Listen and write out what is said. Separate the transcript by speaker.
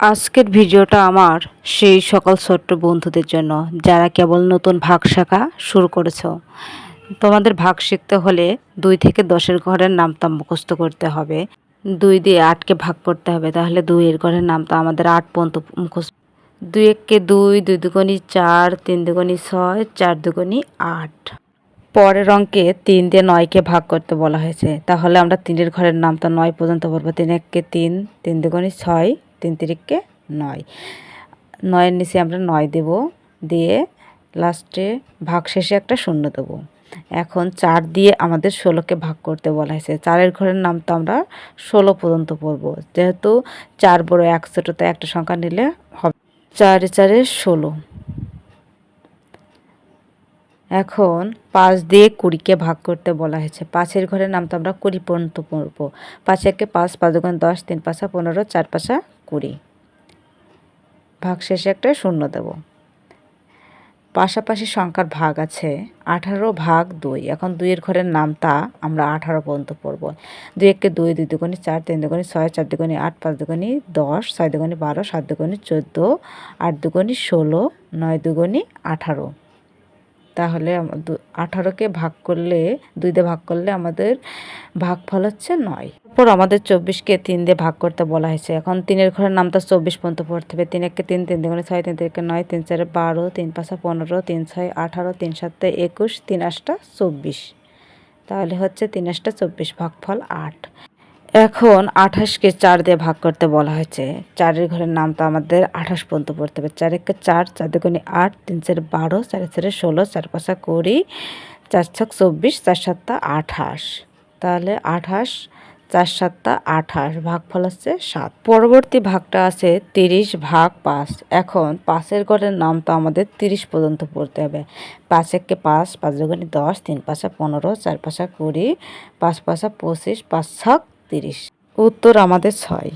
Speaker 1: আজকের ভিডিওটা আমার সেই সকল ছোট্ট বন্ধুদের জন্য, যারা কেবল নতুন ভাগ শাখা শুরু করেছ। তোমাদের ভাগ শিখতে হলে দুই থেকে দশের ঘরের নামতা মুখস্থ করতে হবে। দুই দিয়ে আটকে ভাগ করতে হবে, তাহলে দুইয়ের ঘরের নামতা আমাদের আট পর্যন্ত মুখস্থ। দুই এককে দুই দুই দুগুণি চার, তিন দুগুণি ছয়, চার দুগুণি আট। পরের অঙ্কে তিন দিয়ে নয়কে ভাগ করতে বলা হয়েছে। তাহলে আমরা তিনের ঘরের নামতা নয় পর্যন্ত বলব। তিন এককে তিন তিন দুগুণি ছয় তিন তিরিককে নয়। নয়ের নিচে আমরা নয় দেব, দিয়ে লাস্টে ভাগ শেষে একটা শূন্য দেবো। এখন চার দিয়ে আমাদের ষোলোকে ভাগ করতে বলা হয়েছে। চারের ঘরের নাম তো আমরা ষোলো পর্যন্ত পড়ব যেহেতু চার বড় এক, ছোটোতে একটা সংখ্যা নিলে হবে। চারে চারে ষোলো। এখন পাঁচ দিয়ে কুড়িকে ভাগ করতে বলা হয়েছে। পাঁচের ঘরের নাম তো আমরা কুড়ি পর্যন্ত পড়ব পাঁচ একে পাঁচ পাঁচ দশ, তিন পাঁচা পনেরো, চার পাঁচা কুড়ি ভাগ শেষে একটা শূন্য দেব। পাশাপাশি সংখ্যার ভাগ আছে আঠারো ভাগ দুই। এখন দুইয়ের ঘরের নামটা আমরা আঠারো পর্যন্ত পড়ব। দুই একে দুই দুই দুগুণি চার, তিন দুগুণি ছয়, চার দুগুণি আট, পাঁচ দুগুণি দশ, ছয় দুগুণি বারো, সাত দুগুণি চোদ্দ, আট দুগুণি ষোলো, নয় দুগুণি আঠারো। তাহলে আঠারোকে ভাগ করলে দুই দিয়ে ভাগ করলে আমাদের ভাগফল হচ্ছে নয়। তারপর আমাদের চব্বিশকে তিন দিয়ে ভাগ করতে বলা হয়েছে। এখন তিনের ঘরের নামটা চব্বিশ পর্যন্ত পড়তে হবে। তিন একে তিন তিন দুগুণে ছয়, তিন তিনকে নয়, তিন চারে বারো, তিন পাঁচা পনেরো, তিন ছয় আঠারো, তিন সাতে একুশ, তিন আটটা চব্বিশ। তাহলে হচ্ছে তিন আটটা চব্বিশ, ভাগফল আট। এখন আঠাশকে চার দিয়ে ভাগ করতে বলা হয়েছে। চারের ঘরের নাম তো আমাদের আঠাশ পর্যন্ত পড়তে হবে। চার একে চার চার দুগুণে আট তিন চারে বারো চার চারে ষোলো চার পাঁচা কুড়ি চার ছক চব্বিশ চার সাতটা আঠাশ। তাহলে আঠাশ চার সাতটা আঠাশ, ভাগফল হচ্ছে সাত। পরবর্তী ভাগটা আছে তিরিশ ভাগ পাঁচ। এখন পাঁচের ঘরের নাম তো আমাদের তিরিশ পর্যন্ত পড়তে হবে। পাঁচ একে পাঁচ পাঁচ দুগুণে দশ তিন পাঁচা পনেরো চার পাঁচা কুড়ি পাঁচ পাঁচা পঁচিশ পাঁচ ছক তিরিশ। উত্তর আমাদের ছয়।